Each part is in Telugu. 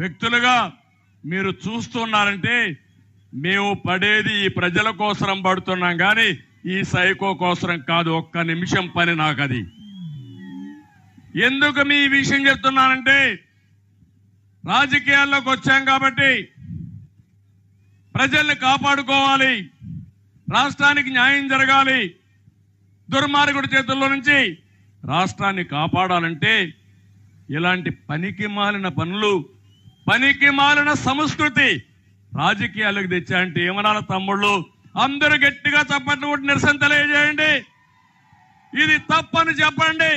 వ్యక్తులుగా మీరు చూస్తున్నారంటే మేము పడేది ఈ ప్రజల కోసరం పడుతున్నాం కానీ ఈ సైకో కోసరం కాదు. ఒక్క నిమిషం పని నాకు అది ఎందుకు మీ విషయం చెప్తున్నానంటే రాజకీయాల్లోకి వచ్చాం కాబట్టి ప్రజల్ని కాపాడుకోవాలి. రాష్ట్రానికి న్యాయం జరగాలి. దుర్మార్గుడి చేతుల్లో నుంచి రాష్ట్రాన్ని కాపాడాలంటే ఇలాంటి పనికి మాలిన పనులు పనికి మాలిన సంస్కృతి. రాజకీయాలకు తెచ్చాయంటే ఏమనాల తమ్ముళ్ళు? అందరూ గట్టిగా చప్పట్లు కొట్టి నిరసన తెలియజేయండి. ఇది తప్పని చెప్పండి.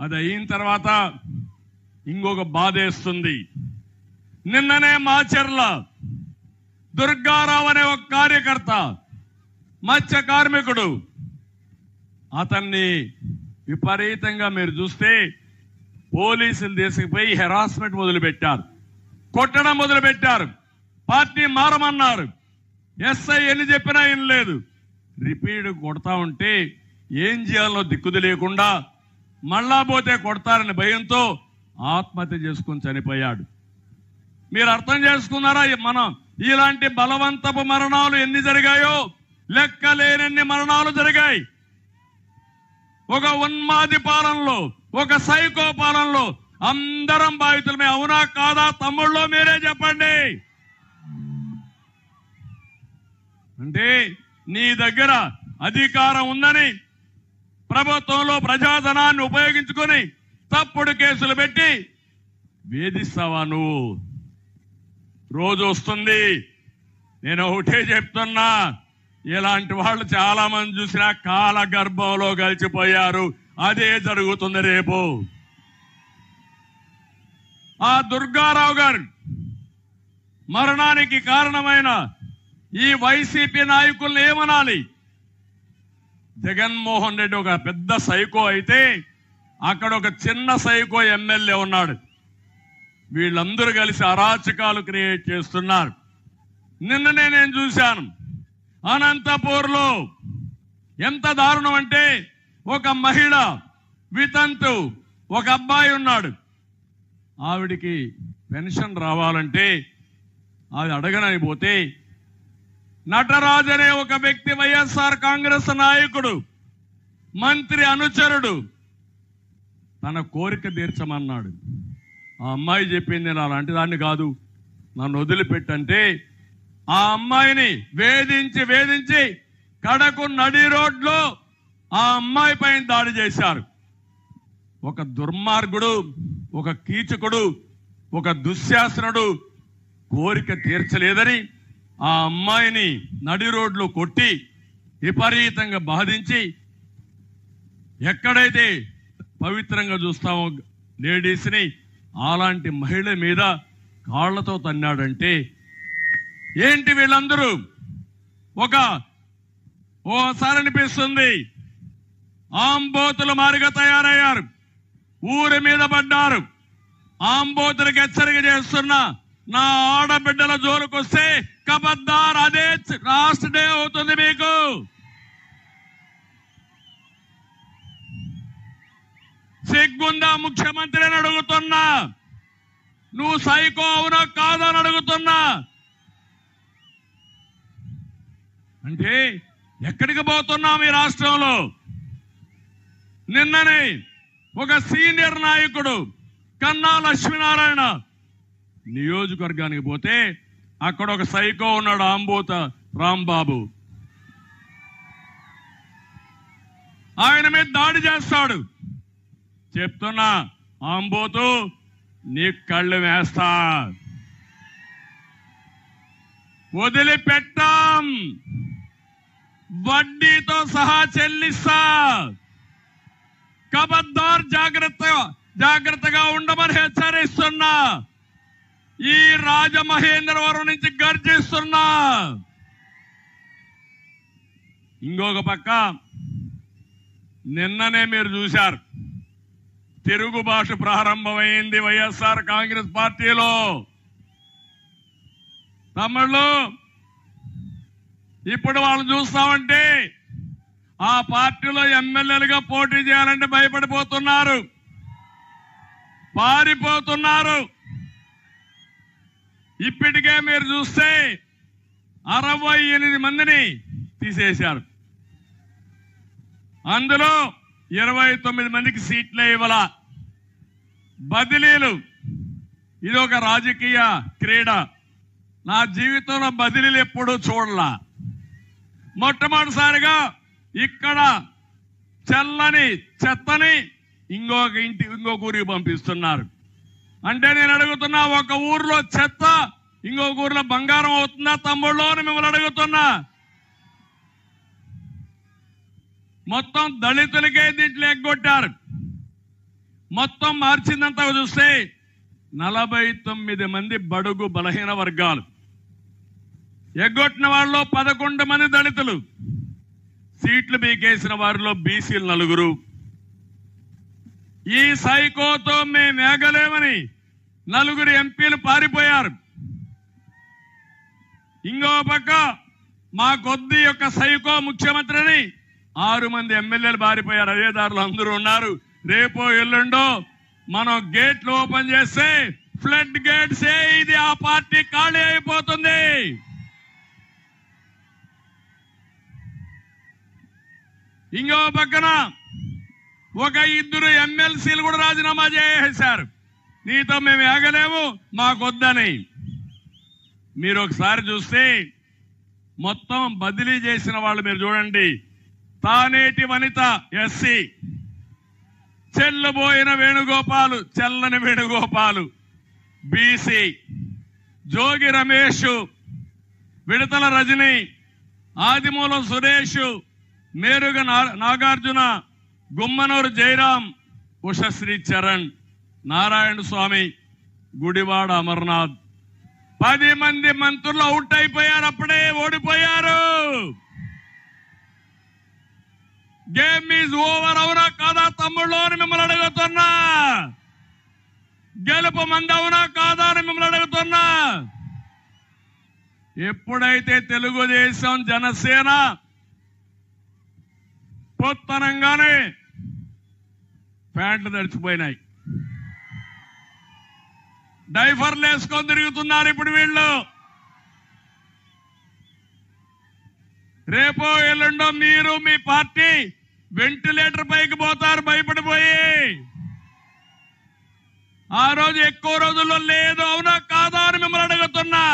అది అయిన తర్వాత ఇంకొక బాధేస్తుంది నిన్ననే మాచర్ల దుర్గారావు అనే ఒక కార్యకర్త మత్స్య కార్మికుడు అతన్ని విపరీతంగా మీరు చూస్తే పోలీసులు తీసుకుపోయి హెరాస్మెంట్ మొదలుపెట్టారు. కొట్టడం మొదలుపెట్టారు. పార్టీ మారమన్నారు. ఎస్ఐ ఎన్ని చెప్పినా ఏం లేదు. రిపీట్ కొడతా ఉంటే ఏం చేయాలో దిక్కుది లేకుండా మళ్ళా పోతే కొడతారని భయంతో ఆత్మహత్య చేసుకుని చనిపోయాడు. మీరు అర్థం చేసుకున్నారా? మనం ఇలాంటి బలవంతపు మరణాలు ఎన్ని జరిగాయో? లెక్కలేనన్ని మరణాలు జరిగాయి. ఒక ఉన్మాది పాలనలో ఒక సైకో పాలనలో అందరం బాధితులమే. అవునా కాదా? తమ్ముళ్ళో మీరే చెప్పండి. అంటే నీ దగ్గర అధికారం ఉందని ప్రభుత్వంలో ప్రజాధనాన్ని ఉపయోగించుకొని తప్పుడు కేసులు పెట్టి వేధిస్తావా నువ్వు? రోజు వస్తుంది. నేను ఒకటే చెప్తున్నా. ఇలాంటి వాళ్ళు చాలా మంది చూసినా కాల గర్భంలో కలిసిపోయారు అదే జరుగుతుంది రేపు. ఆ దుర్గారావు గారు మరణానికి కారణమైన ఈ వైసీపీ నాయకుల్ని ఏమనాలి? జగన్మోహన్ రెడ్డి ఒక పెద్ద సైకో అయితే అక్కడ ఒక చిన్న సైకో ఎమ్మెల్యే ఉన్నాడు. వీళ్ళందరూ కలిసి అరాచకాలు క్రియేట్ చేస్తున్నారు. నిన్ననే నేను చూశాను. అనంతపూర్లో ఎంత దారుణం అంటే ఒక మహిళ వితంతు ఒక అబ్బాయి ఉన్నాడు. ఆవిడికి పెన్షన్ రావాలంటే అది అడగనని పోతే నటరాజనే అనే ఒక వ్యక్తి వైఎస్ఆర్ కాంగ్రెస్ నాయకుడు మంత్రి అనుచరుడు తన కోరిక తీర్చమన్నాడు. ఆ అమ్మాయి చెప్పింది నా అలాంటి దాన్ని కాదు. నన్ను వదిలిపెట్టంటే ఆ అమ్మాయిని వేధించి వేధించి కడకు నడి రోడ్లో ఆ అమ్మాయి పైన దాడి చేశారు. ఒక దుర్మార్గుడు ఒక కీచకుడు ఒక దుశ్శాసనుడు కోరిక తీర్చలేదని ఆ అమ్మాయిని నడి రోడ్లో కొట్టి విపరీతంగా బాధించి ఎక్కడైతే పవిత్రంగా చూస్తామో లేడీస్ని అలాంటి మహిళ మీద కాళ్ళతో తన్నాడంటే ఏంటి వీళ్ళందరూ? ఒక ఓసారి అనిపిస్తుంది. ఆంబోతులు మారిగా తయారయ్యారు. ఊరి మీద పడ్డారు. ఆంబోతులకు హెచ్చరిక చేస్తున్న నా ఆడబిడ్డల జోలుకొస్తే కబద్దార్ అదే లాస్ట్ డే అవుతుంది మీకు. సిగ్గుందా ముఖ్యమంత్రిని అడుగుతున్నా? నువ్వు సైకో అవునా కాదని అడుగుతున్నా? అంటే ఎక్కడికి పోతున్నాం ఈ రాష్ట్రంలో? నిన్ననే ఒక సీనియర్ నాయకుడు కన్నా లక్ష్మీనారాయణ నియోజకవర్గానికి పోతే అక్కడ ఒక సైకో ఉన్నాడు ఆంబోత రాంబాబు. ఆయన మీద దాడి చేస్తాడు. చెప్తున్నా ఆంబోతు నీ కళ్ళు వేస్తా. వదిలిపెట్టాం. వడ్డీతో సహా చెల్లిస్తా. కబద్దార్ జాగ్రత్త జాగ్రత్తగా ఉండమని హెచ్చరిస్తున్నా. ఈ రాజమహేంద్రవరం నుంచి గర్జిస్తున్నా. ఇంకొక పక్క నిన్ననే మీరు చూశారు. తెలుగు భాష ప్రారంభమైంది వైఎస్ఆర్ కాంగ్రెస్ పార్టీలో. తమిళ్ళు ఇప్పుడు వాళ్ళు చూస్తామంటే ఆ పార్టీలో ఎమ్మెల్యేలుగా పోటీ చేయాలంటే భయపడిపోతున్నారు. పారిపోతున్నారు. ఇప్పటికే మీరు చూస్తే అరవై ఎనిమిది మందిని తీసేశారు. అందులో ఇరవై తొమ్మిది మందికి సీట్లే ఇవ్వాల. బదిలీలు. ఇది ఒక రాజకీయ క్రీడ. నా జీవితంలో బదిలీలు ఎప్పుడూ చూడలా. మొట్టమొదటిసారిగా ఇక్కడ చల్లని చెత్తని ఇంకొక ఇంటి ఇంకొక ఊరికి పంపిస్తున్నారు. అంటే నేను అడుగుతున్నా ఒక ఊర్లో చెత్త ఇంకొక ఊర్లో బంగారం అవుతుందా? తమ్ముళ్ళు అని మిమ్మల్ని అడుగుతున్నా. మొత్తం దళితులకే దీంట్లో ఎగ్గొట్టారు మొత్తం మార్చిందంతా చూస్తే నలభై తొమ్మిది మంది బడుగు బలహీన వర్గాలు. ఎగ్గొట్టిన వాళ్ళలో పదకొండు మంది దళితులు. సీట్లు మీకేసిన వారిలో బీసీలు నలుగురు. ఈ సైకోతో మేము ఏగలేమని నలుగురు ఎంపీలు పారిపోయారు. ఇంకో పక్క మా కొద్ది యొక్క సైకో ముఖ్యమంత్రిని ఆరు మంది ఎమ్మెల్యేలు పారిపోయారు. అదే అందరూ ఉన్నారు. రేపో ఎల్లుండో మనం గేట్లు ఓపెన్ చేస్తే ఫ్లడ్ గేట్స్ ఇది ఆ పార్టీ ఖాళీ అయిపోతుంది. ఇంకో పక్కన ఒక ఇద్దరు ఎమ్మెల్సీలు కూడా రాజీనామా చేసేశారు. నీతో మేము ఏగలేము మాకొద్దని. మీరు ఒకసారి చూస్తే మొత్తం బదిలీ చేసిన వాళ్ళు మీరు చూడండి. తానేటి వనిత ఎస్సీ చెల్లబోయిన వేణుగోపాలు చెల్లని వేణుగోపాలు బీసీ జోగి రమేష్ విడతల రజని ఆదిమూలం సురేష్ నేరుగా నా- నాగార్జున గుమ్మనూరు జయరాం ఉషశ్రీ చరణ్ నారాయణ స్వామి గుడివాడ అమర్నాథ్. పది మంది మంత్రులు అవుట్ అయిపోయారు అప్పుడే ఓడిపోయారు. గేమ్ ఈజ్ ఓవర్ అవునా కాదా తమ్ముళ్ళు అని మిమ్మల్ని అడుగుతున్నా. గెలుపు మంది అవునా కాదా అని మిమ్మల్ని అడుగుతున్నా. ఎప్పుడైతే తెలుగుదేశం జనసేన పొత్తనంగానే ప్యాంట్లు తడిచిపోయినాయి. డైఫర్లు వేసుకొని తిరుగుతున్నారు ఇప్పుడు వీళ్ళు. రేపో ఎల్లుండో మీరు మీ పార్టీ వెంటిలేటర్ పైకి పోతారు భయపడిపోయి. ఆ రోజు ఎక్కువ రోజుల్లో లేదు అవునా కాదా అని మిమ్మల్ని అడుగుతున్నా.